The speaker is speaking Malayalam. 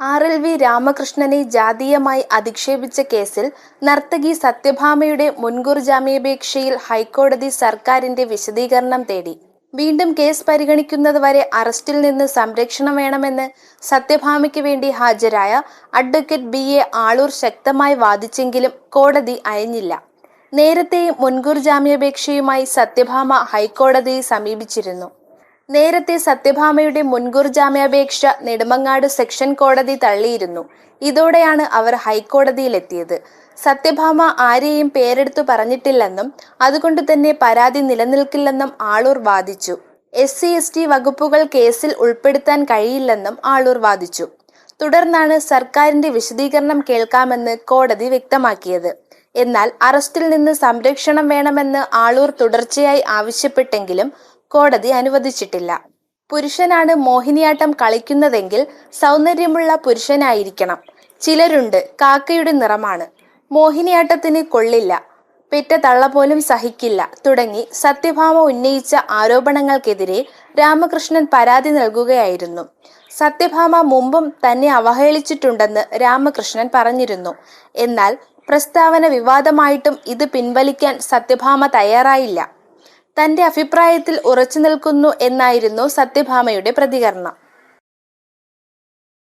ആർ എൽ വി രാമകൃഷ്ണനെ ജാതീയമായി അധിക്ഷേപിച്ച കേസിൽ നർത്തകി സത്യഭാമയുടെ മുൻകൂർ ജാമ്യാപേക്ഷയിൽ ഹൈക്കോടതി സർക്കാരിന്റെ വിശദീകരണം തേടി. വീണ്ടും കേസ് പരിഗണിക്കുന്നതുവരെ അറസ്റ്റിൽ നിന്ന് സംരക്ഷണം വേണമെന്ന് സത്യഭാമയ്ക്ക് വേണ്ടി ഹാജരായ അഡ്വക്കേറ്റ് ബി എ ആളൂർ ശക്തമായി വാദിച്ചെങ്കിലും കോടതി അയഞ്ഞില്ല. നേരത്തെ മുൻകൂർ ജാമ്യാപേക്ഷയുമായി സത്യഭാമ ഹൈക്കോടതിയെ സമീപിച്ചിരുന്നു. നേരത്തെ സത്യഭാമയുടെ മുൻകൂർ ജാമ്യാപേക്ഷ നെടുമങ്ങാട് സെക്ഷൻ കോടതി തള്ളിയിരുന്നു. ഇതോടെയാണ് അവർ ഹൈക്കോടതിയിലെത്തിയത്. സത്യഭാമ ആരെയും പേരെടുത്തു പറഞ്ഞിട്ടില്ലെന്നും അതുകൊണ്ട് തന്നെ പരാതി നിലനിൽക്കില്ലെന്നും ആളൂർ വാദിച്ചു. എസ് സി എസ് ടി വകുപ്പുകൾ കേസിൽ ഉൾപ്പെടുത്താൻ കഴിയില്ലെന്നും ആളൂർ വാദിച്ചു. തുടർന്നാണ് സർക്കാരിന്റെ വിശദീകരണം കേൾക്കാമെന്ന് കോടതി വ്യക്തമാക്കിയത്. എന്നാൽ അറസ്റ്റിൽ നിന്ന് സംരക്ഷണം വേണമെന്ന് ആളൂർ തുടർച്ചയായി ആവശ്യപ്പെട്ടെങ്കിലും കോടതി അനുവദിച്ചിട്ടില്ല. പുരുഷനാണ് മോഹിനിയാട്ടം കളിക്കുന്നതെങ്കിൽ സൗന്ദര്യമുള്ള പുരുഷനായിരിക്കണം. ചിലരുണ്ട് കാക്കയുടെ നിറമാണ്. മോഹിനിയാട്ടത്തിന് കൊള്ളില്ല. പെറ്റ തള്ള പോലും സഹിക്കില്ല. തുടങ്ങി സത്യഭാമ ഉന്നയിച്ച ആരോപണങ്ങൾക്കെതിരെ രാമകൃഷ്ണൻ പരാതി നൽകുകയായിരുന്നു. സത്യഭാമ മുമ്പും തന്നെ അവഹേളിച്ചിട്ടുണ്ടെന്ന് രാമകൃഷ്ണൻ പറഞ്ഞിരുന്നു. എന്നാൽ പ്രസ്താവന വിവാദമായിട്ടും ഇത് പിൻവലിക്കാൻ സത്യഭാമ തയ്യാറായില്ല. തന്റെ അഭിപ്രായത്തിൽ ഉറച്ചു നിൽക്കുന്നു എന്നായിരുന്നു സത്യഭാമയുടെ പ്രതികരണം